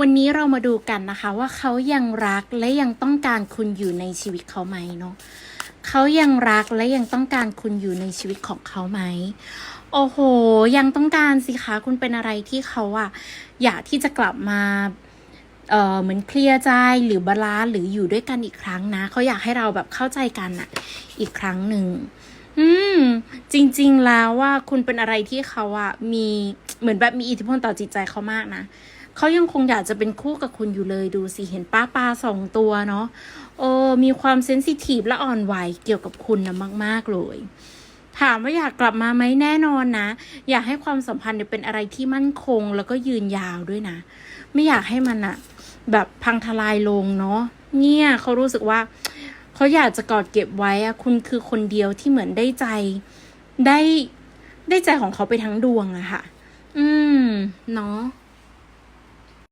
วันนี้เรามาดูกันนะคะ ว่าเขายังรักและยังต้องการคุณอยู่ในชีวิตเขาไหมเนาะเขายังรักและยังต้องการคุณอยู่ในชีวิตของเขาไหม โอ้โห ยังต้องการสิคะคุณเป็นอะไรที่เขาอะอยากที่จะกลับมาเออเหมือนเคลียร์ใจหรือบาลานหรืออยู่ด้วยกันอีกครั้งนะเขาอยากให้เราแบบเข้าใจกันอะอีกครั้งหนึ่งอืม จริง ๆ แล้วว่าคุณเป็นอะไรที่เขาอะมีเหมือนแบบมีอิทธิพลต่อจิตใจเขามากนะ เขายังคงอยากจะเป็นคู่กับคุณอยู่เลยดูสิเห็นป้าปลาสองตัวเนาะเออมีความเซนซิทีฟและอ่อนไหวเกี่ยวกับคุณนะมาก ๆ เลย ถามว่าอยากกลับมาไหมแน่นอนนะ อยากให้ความสัมพันธ์เนี่ยเป็นอะไรที่มั่นคงแล้วก็ยืนยาวด้วยนะ ไม่อยากให้มันอะแบบพังทลายลงเนาะเนี่ยเขารู้สึกว่าเขาอยากจะกอดเก็บไว้อะคุณคือคนเดียวที่เหมือนได้ใจได้ได้ใจของเขาไปทั้งดวงอะค่ะ อืม เนาะ